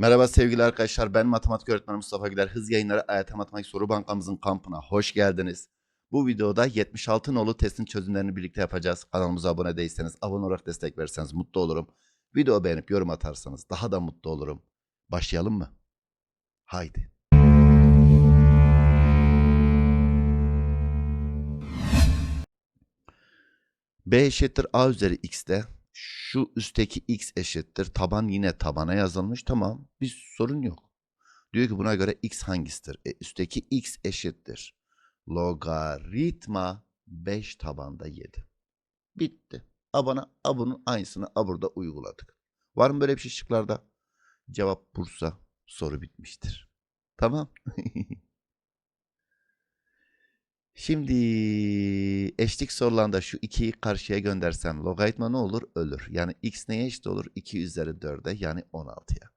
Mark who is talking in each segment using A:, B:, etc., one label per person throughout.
A: Merhaba sevgili arkadaşlar. Ben matematik öğretmeni Mustafa Güler. Hız yayınları AYT Matematik Soru Bankamızın kampına hoş geldiniz. Bu videoda 76 nolu testin çözümlerini birlikte yapacağız. Kanalımıza abone değilseniz, abone olarak destek verirseniz mutlu olurum. Video beğenip yorum atarsanız daha da mutlu olurum. Başlayalım mı? Haydi. B eşittir A üzeri x'te şu üstteki x eşittir. Taban yine tabana yazılmış. Tamam. Bir sorun yok. Diyor ki buna göre x hangisidir? E, üstteki x eşittir. Logaritma 5 tabanda 7. Bitti. Abana a bunun aynısını a burada uyguladık. Var mı böyle bir şey şıklarda? Cevap Bursa. Soru bitmiştir. Tamam. Şimdi eşlik sorularında şu 2'yi karşıya göndersem logaritma ne olur? Ölür. Yani x neye eşit olur? 2 üzeri 4'e yani 16'ya.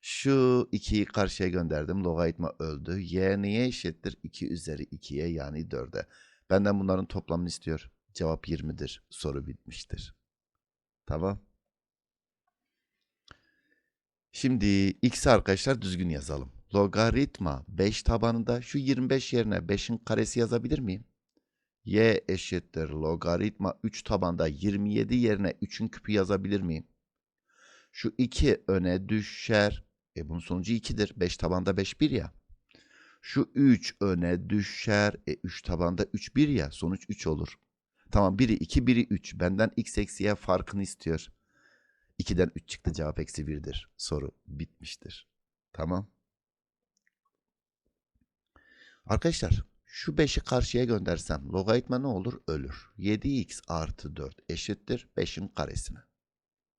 A: Şu 2'yi karşıya gönderdim. Logaritma öldü. Y neye eşittir? 2 üzeri 2'ye yani 4'e. Benden bunların toplamını istiyor. Cevap 20'dir. Soru bitmiştir. Tamam. Şimdi x'i arkadaşlar düzgün yazalım. Logaritma 5 tabanında şu 25 yerine 5'in karesi yazabilir miyim? y eşittir logaritma 3 tabanda 27 yerine 3'ün küpü yazabilir miyim? Şu 2 öne düşer. E bunun sonucu 2'dir. 5 tabanda 5 1 ya. Şu 3 öne düşer. E 3 tabanda 3 1 ya. Sonuç 3 olur. Tamam biri 2 biri 3. Benden x eksi y farkını istiyor. 2'den 3 çıktı cevap eksi 1'dir. Soru bitmiştir. Tamam. Arkadaşlar şu 5'i karşıya göndersem logaritma ne olur? Ölür. 7x artı 4 eşittir 5'in karesine.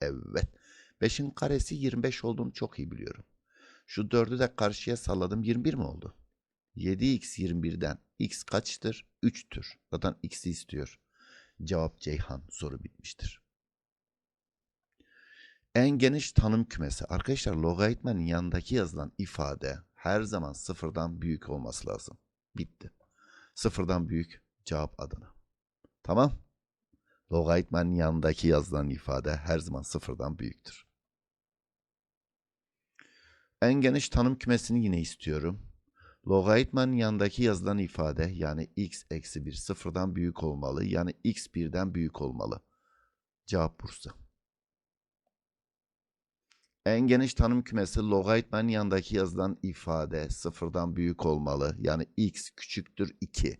A: Evet. 5'in karesi 25 olduğunu çok iyi biliyorum. Şu 4'ü de karşıya salladım 21 mi oldu? 7x 21'den x kaçtır? 3'tür. Zaten x'i istiyor. Cevap Ceyhan. Soru bitmiştir. En geniş tanım kümesi. Arkadaşlar logaritmanın yanındaki yazılan ifade her zaman sıfırdan büyük olması lazım. Bitti. Sıfırdan büyük cevap adına. Tamam. Logaritmanın yanındaki yazılan ifade her zaman sıfırdan büyüktür. En geniş tanım kümesini yine istiyorum. Logaritmanın yanındaki yazılan ifade yani x eksi 1 sıfırdan büyük olmalı. Yani x birden büyük olmalı. Cevap Bursa. En geniş tanım kümesi logaritmanın yanındaki yazılan ifade sıfırdan büyük olmalı. Yani x küçüktür 2.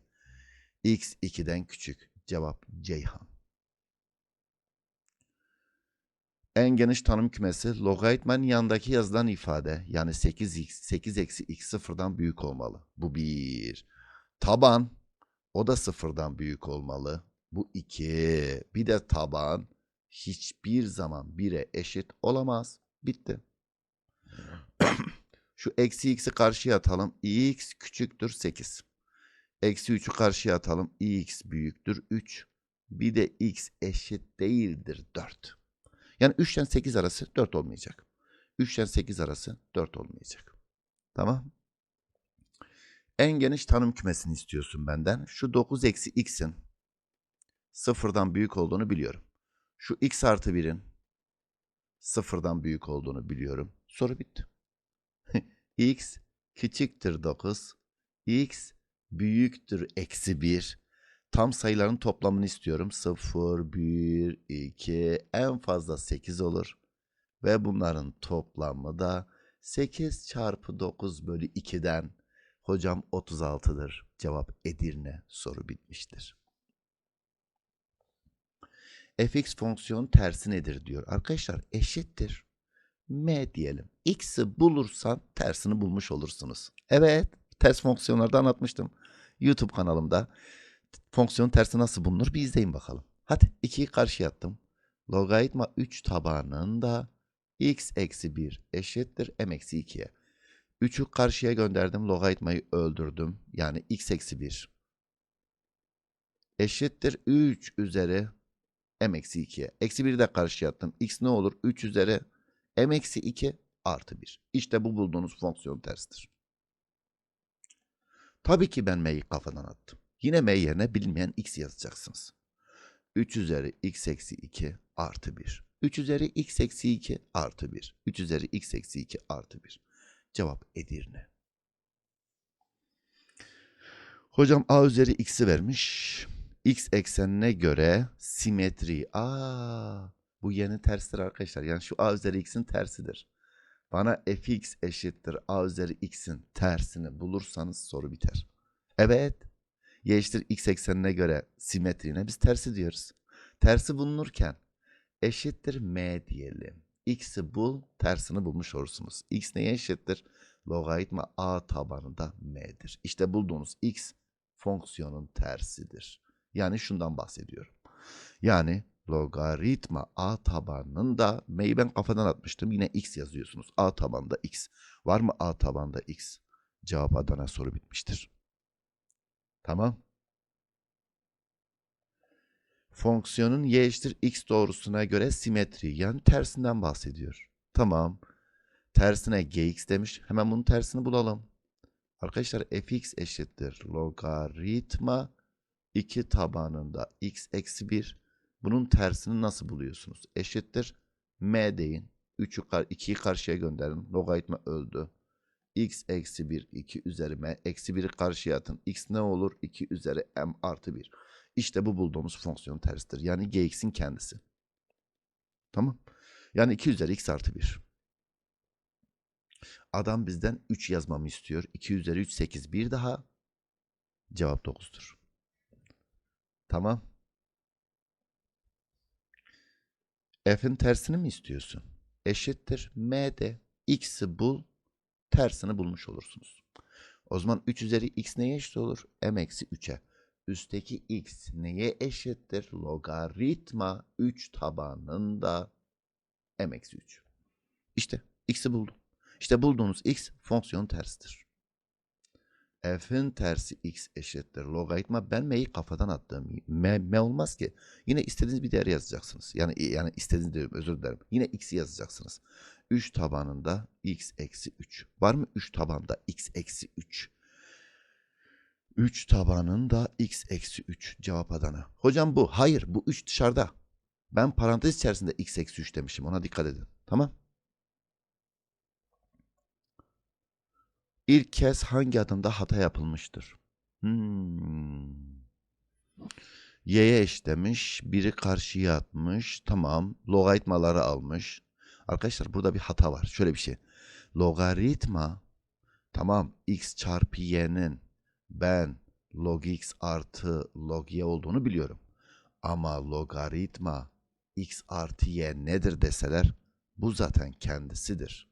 A: x 2'den küçük. Cevap Ceyhan. En geniş tanım kümesi logaritmanın yanındaki yazılan ifade yani 8x 8 eksi x sıfırdan büyük olmalı. Bu 1. Taban o da sıfırdan büyük olmalı. Bu 2. Bir de taban hiçbir zaman 1'e eşit olamaz. Bitti. Şu eksi x'i karşıya atalım. x küçüktür 8. Eksi 3'ü karşıya atalım. x büyüktür 3. Bir de x eşit değildir 4. Yani 3 ile 8 arası 4 olmayacak. 3 ile 8 arası 4 olmayacak. Tamam. En geniş tanım kümesini istiyorsun benden. Şu 9 eksi x'in sıfırdan büyük olduğunu biliyorum. Şu x artı 1'in sıfırdan büyük olduğunu biliyorum. Soru bitti. x küçüktür 9. x büyüktür eksi 1. Tam sayıların toplamını istiyorum. 0, 1, 2, en fazla 8 olur. Ve bunların toplamı da 8 çarpı 9 bölü 2'den hocam 36'dır. Cevap Edirne soru bitmiştir fx fonksiyon tersi nedir diyor. Arkadaşlar eşittir. M diyelim. X'i bulursan tersini bulmuş olursunuz. Evet ters fonksiyonlarda anlatmıştım. YouTube kanalımda. Fonksiyon tersi nasıl bulunur bir izleyin bakalım. Hadi 2'yi karşıya attım. Logaritma 3 tabanında x eksi 1 eşittir m eksi 2'ye. 3'ü karşıya gönderdim. Logaritmayı öldürdüm. Yani x eksi 1 eşittir 3 üzeri m eksi 2'ye. Eksi 1'i de karşıya attım. x ne olur? 3 üzeri m eksi 2 artı 1. İşte bu bulduğunuz fonksiyon tersidir. Tabii ki ben m'yi kafadan attım. Yine m yerine bilinmeyen x yazacaksınız. 3 üzeri x eksi 2 artı 1. 3 üzeri x eksi 2 artı 1. 3 üzeri x eksi 2 artı 1. Cevap Edirne. Hocam a üzeri x'i vermiş. X eksenine göre simetri. Aa, bu yeni terstir arkadaşlar. Yani şu a üzeri x'in tersidir. Bana fx eşittir a üzeri x'in tersini bulursanız soru biter. Evet. Y eşittir x eksenine göre simetrine biz tersi diyoruz. Tersi bulunurken eşittir m diyelim. X'i bul, tersini bulmuş olursunuz. X neye eşittir? Logaritma a tabanında m'dir. İşte bulduğunuz x fonksiyonun tersidir. Yani şundan bahsediyorum. Yani logaritma a tabanında m'yi ben kafadan atmıştım. Yine x yazıyorsunuz. A tabanda x. Var mı a tabanda x? Cevap Adana soru bitmiştir. Tamam. Fonksiyonun y eşittir x doğrusuna göre simetri yani tersinden bahsediyor. Tamam. Tersine gx demiş. Hemen bunun tersini bulalım. Arkadaşlar fx eşittir logaritma 2 tabanında x eksi 1. Bunun tersini nasıl buluyorsunuz? Eşittir m deyin. 3'ü 2'yi karşıya gönderin. Logaritma öldü. x eksi 1 2 üzeri m. Eksi 1'i karşıya atın. x ne olur? 2 üzeri m artı 1. İşte bu bulduğumuz fonksiyon tersidir. Yani gx'in kendisi. Tamam. Yani 2 üzeri x artı 1. Adam bizden 3 yazmamı istiyor. 2 üzeri 3 8. Bir daha. Cevap 9'dur. Tamam. F'in tersini mi istiyorsun? Eşittir. M'de x'i bul. Tersini bulmuş olursunuz. O zaman 3 üzeri x neye eşit olur? m eksi 3'e. Üstteki x neye eşittir? Logaritma 3 tabanında m eksi 3. İşte x'i buldum. İşte bulduğunuz x fonksiyon tersidir. F'in tersi x eşittir. Logaritma ben m'yi kafadan attım. M, m olmaz ki. Yine istediğiniz bir değer yazacaksınız. Yani yani istediğiniz diyorum özür dilerim. Yine x'i yazacaksınız. 3 tabanında x eksi 3. Var mı 3 tabanda x eksi 3? 3 tabanında x eksi 3 cevap Adana. Hocam bu. Hayır bu 3 dışarıda. Ben parantez içerisinde x eksi 3 demişim. Ona dikkat edin. Tamam. İlk kez hangi adımda hata yapılmıştır? Hmm. Y'ye eşlemiş, biri karşıya atmış, tamam, logaritmaları almış. Arkadaşlar burada bir hata var. Şöyle bir şey. Logaritma, tamam, x çarpı y'nin ben log x artı log y olduğunu biliyorum. Ama logaritma x artı y nedir deseler bu zaten kendisidir.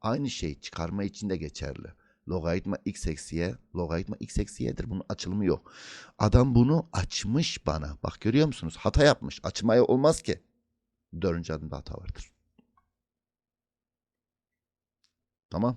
A: Aynı şey çıkarma için de geçerli. Logaritma x eksi logaritma x eksi y'dir. Bunun açılımı yok. Adam bunu açmış bana. Bak görüyor musunuz? Hata yapmış. Açmaya olmaz ki. Dördüncü adımda hata vardır. Tamam.